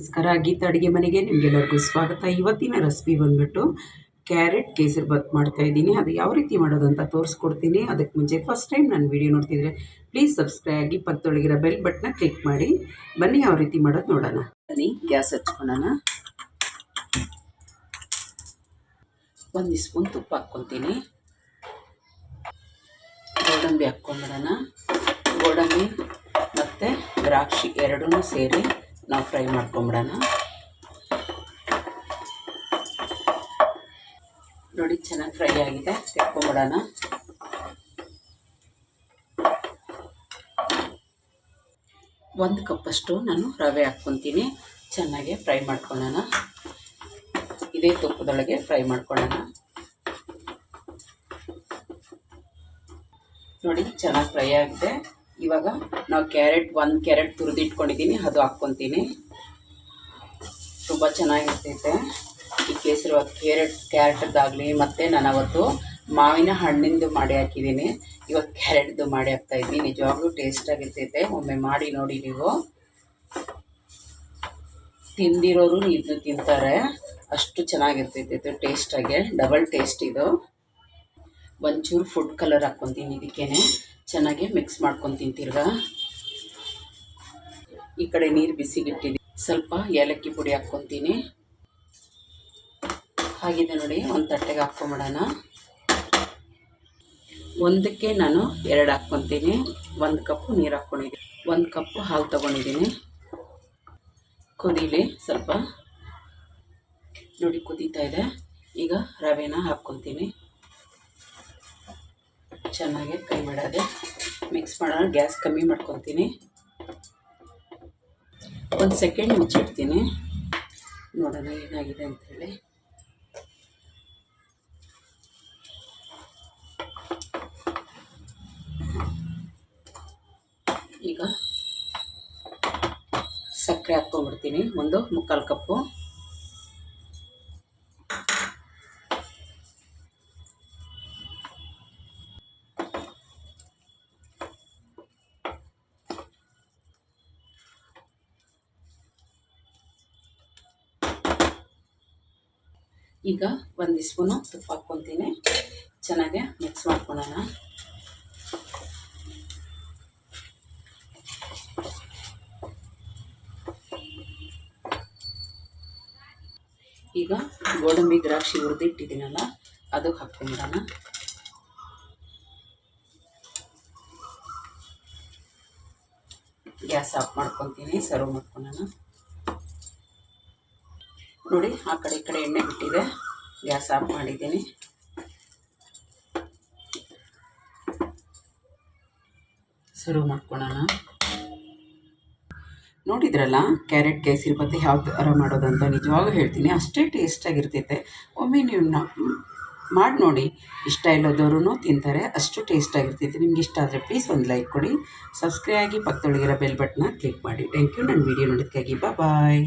ನಮಸ್ಕಾರ. ಗೀತಾ ಅಡುಗೆ ಮನೆಗೆ ನಿಮಗೆಲ್ಲರಿಗೂ ಸ್ವಾಗತ. ಇವತ್ತಿನ ರೆಸಿಪಿ ಬಂದ್ಬಿಟ್ಟು ಕ್ಯಾರೆಟ್ ಕೇಸರಿ ಬಾತ್ ಮಾಡ್ತಾ ಇದ್ದೀನಿ. ಅದು ಯಾವ ರೀತಿ ಮಾಡೋದು ಅಂತ ತೋರಿಸ್ಕೊಡ್ತೀನಿ. ಅದಕ್ಕೆ ಮುಂಚೆ ಫಸ್ಟ್ ಟೈಮ್ ನಾನು ವಿಡಿಯೋ ನೋಡ್ತಿದ್ರೆ ಪ್ಲೀಸ್ ಸಬ್ಸ್ಕ್ರೈಬ್ ಆಗಿ ಪಕ್ಕದೊಳಗಿರೋ ಬೆಲ್ ಬಟ್ನ ಕ್ಲಿಕ್ ಮಾಡಿ. ಬನ್ನಿ ಯಾವ ರೀತಿ ಮಾಡೋದು ನೋಡೋಣ. ಬನ್ನಿ, ಗ್ಯಾಸ್ ಹಚ್ಕೊಳ್ಳೋಣ. ಒಂದು ಸ್ಪೂನ್ ತುಪ್ಪ ಹಾಕ್ಕೊತೀನಿ ಗೋಡಂಬಿ ಹಾಕ್ಕೊಂಬಿಡೋಣ ಗೋಡಂಬಿ ಮತ್ತು ದ್ರಾಕ್ಷಿ ಎರಡೂ ಸೇರಿ ನಾವು ಫ್ರೈ ಮಾಡ್ಕೊಂಬಿಡೋಣ. ನೋಡಿ, ಚೆನ್ನಾಗಿ ಫ್ರೈ ಆಗಿದೆ. ತೆಕ್ಕೊಂಬಿಡೋಣ. ಒಂದು ಕಪ್ಪಷ್ಟು ನಾನು ರವೆ ಹಾಕ್ಕೊತೀನಿ. ಚೆನ್ನಾಗಿ ಫ್ರೈ ಮಾಡ್ಕೊಳ್ಳೋಣ. ಇದೇ ತುಪ್ಪದೊಳಗೆ ಫ್ರೈ ಮಾಡ್ಕೊಳ್ಳೋಣ. ನೋಡಿ, ಚೆನ್ನಾಗಿ ಫ್ರೈ ಆಗಿದೆ. ಇವಾಗ ನಾವು ಕ್ಯಾರೆಟ್, ಒಂದು ಕ್ಯಾರೆಟ್ ತುರಿದಿಟ್ಕೊಂಡಿದ್ದೀನಿ, ಅದು ಹಾಕ್ಕೊತೀನಿ. ತುಂಬ ಚೆನ್ನಾಗಿರ್ತೈತೆ. ಈ ಕೇಸರಿ ಅವತ್ತು ಕ್ಯಾರೆಟ್, ಕ್ಯಾರೆಟ್ದಾಗಲಿ, ಮತ್ತು ನಾನು ಅವತ್ತು ಮಾವಿನ ಹಣ್ಣಿಂದು ಮಾಡಿ ಹಾಕಿದ್ದೀನಿ. ಇವಾಗ ಕ್ಯಾರೆಟ್ದು ಮಾಡಿ ಹಾಕ್ತಾಯಿದ್ದೀನಿ ನಿಜವಾಗ್ಲೂ ಟೇಸ್ಟಾಗಿರ್ತೈತೆ ಒಮ್ಮೆ ಮಾಡಿ ನೋಡಿ ನೀವು. ತಿಂದಿರೋರು ಇದು ತಿಂತಾರೆ. ಅಷ್ಟು ಚೆನ್ನಾಗಿರ್ತೈತೆ ಟೇಸ್ಟಾಗೆ ಡಬಲ್ ಟೇಸ್ಟ್ ಇದು. ಒಂಚೂರು ಫುಡ್ ಕಲರ್ ಹಾಕ್ಕೊತೀನಿ ಇದಕ್ಕೇನೆ. ಚೆನ್ನಾಗಿ ಮಿಕ್ಸ್ ಮಾಡ್ಕೊತೀನಿ ತಿರ್ಗಾ ಈ ಕಡೆ ನೀರು ಬಿಸಿಗಿಟ್ಟಿದ್ದೀನಿ ಸ್ವಲ್ಪ ಏಲಕ್ಕಿ ಪುಡಿ ಹಾಕ್ಕೊತೀನಿ. ಹಾಗಿದೆ ನೋಡಿ, ಒಂದು ತಟ್ಟೆಗೆ ಹಾಕ್ಕೊಂಬಿಡೋಣ. ಒಂದಕ್ಕೆ ನಾನು ಎರಡು ಹಾಕ್ಕೊತೀನಿ. ಒಂದು ಕಪ್ಪು ನೀರು ಹಾಕ್ಕೊಂಡಿದ್ದೀನಿ. ಒಂದು ಕಪ್ಪು ಹಾಲು ತೊಗೊಂಡಿದ್ದೀನಿ. ಕುದೀಲಿ ಸ್ವಲ್ಪ. ನೋಡಿ, ಕುದೀತಾ ಇದೆ. ಈಗ ರವೆನ ಹಾಕ್ಕೊತೀನಿ. ಚೆನ್ನಾಗಿ ಕೈ ಬಿಡೋದೆ ಮಿಕ್ಸ್ ಮಾಡೋಣ. ಗ್ಯಾಸ್ ಕಮ್ಮಿ ಮಾಡ್ಕೊತೀನಿ. ಒಂದು ಸೆಕೆಂಡ್ ಮುಚ್ಚಿಡ್ತೀನಿ. ನೋಡೋಣ ಏನಾಗಿದೆ ಅಂಥೇಳಿ ಈಗ ಸಕ್ಕರೆ ಹಾಕ್ಕೊಂಡ್ಬಿಡ್ತೀನಿ. ಒಂದು ಮುಕ್ಕಾಲು ಕಪ್ಪು. ಈಗ ಒಂದು ಸ್ಪೂನು ತುಪ್ಪ ಹಾಕ್ಕೊತೀನಿ. ಚೆನ್ನಾಗೆ ಮಿಕ್ಸ್ ಮಾಡ್ಕೊಳ್ಳೋಣ. ಈಗ ಗೋಡಂಬಿ ದ್ರಾಕ್ಷಿ ಹುರಿದಿಟ್ಟಿದ್ದೀನಲ್ಲ ಅದು ಹಾಕ್ಕೊಂಬಿಡೋಣ. ಗ್ಯಾಸ್ ಆಫ್ ಮಾಡ್ಕೊತೀನಿ, ಸರ್ವ್ ಮಾಡ್ಕೊಳ್ಳೋಣ. ನೋಡಿ, ಆ ಕಡೆ ಈ ಕಡೆ ಎಣ್ಣೆ ಬಿಟ್ಟಿದೆ. ಗ್ಯಾಸ್ ಆಫ್ ಮಾಡಿದ್ದೀನಿ. ಸರ್ವ್ ಮಾಡ್ಕೊಳ್ಳೋಣ. ನೋಡಿದ್ರಲ್ಲ, ಕ್ಯಾರೆಟ್, ಕೇಸರಿ ಬತ್ತೆ ಯಾವ ಥರ ಮಾಡೋದಂತ ನಿಜವಾಗೂ ಹೇಳ್ತೀನಿ. ಅಷ್ಟೇ ಟೇಸ್ಟಾಗಿರ್ತೈತೆ ಒಮ್ಮೆ ನೀವು ಮಾಡಿ ನೋಡಿ. ಇಷ್ಟ ಇಲ್ಲದವ್ರೂ ತಿಂತಾರೆ. ಅಷ್ಟು ಟೇಸ್ಟಾಗಿರ್ತೈತೆ ನಿಮ್ಗೆ ಇಷ್ಟ ಆದರೆ ಪ್ಲೀಸ್ ಒಂದು ಲೈಕ್ ಕೊಡಿ. ಸಬ್ಸ್ಕ್ರೈಬ್ ಆಗಿ ಪಕ್ಕದೊಳಗಿರೋ ಬೆಲ್ ಬಟ್ನ ಕ್ಲಿಕ್ ಮಾಡಿ. ಥ್ಯಾಂಕ್ ಯು ನನ್ನ ವೀಡಿಯೋ ನೋಡೋದಕ್ಕಾಗಿ. ಬಾಯ್